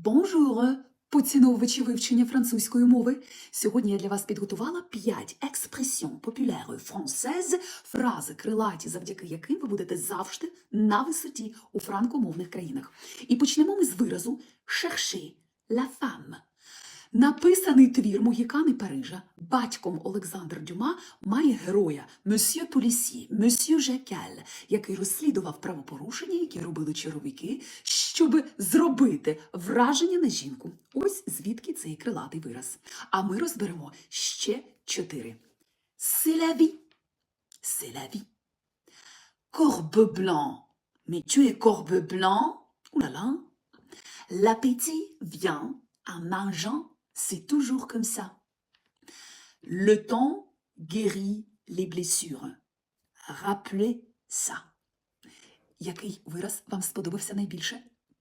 Bonjour, поціновувачі вивчення французької мови. Сьогодні я для вас підготувала 5 експресіон популяри францез, фрази крилаті, завдяки яким ви будете завжди на висоті у франкомовних країнах. І почнемо ми з виразу «chercher la femme». Написаний твір Могікани Парижа батьком Олександр Дюма має героя Месьє Полісі, Месьє Жакаль, який розслідував правопорушення, які робили чаровики, щоб зробити враження на жінку. Ось звідки цей крилатий вираз. А ми розберемо ще чотири. La vie. Corbe blanc. Mais tu es corbe blanc. Ouh là là. L'appétit vient en mangeant. C'est toujours comme ça. Le temps guérit les blessures. Rappelez ça. Який вираз вам сподобався найбільше?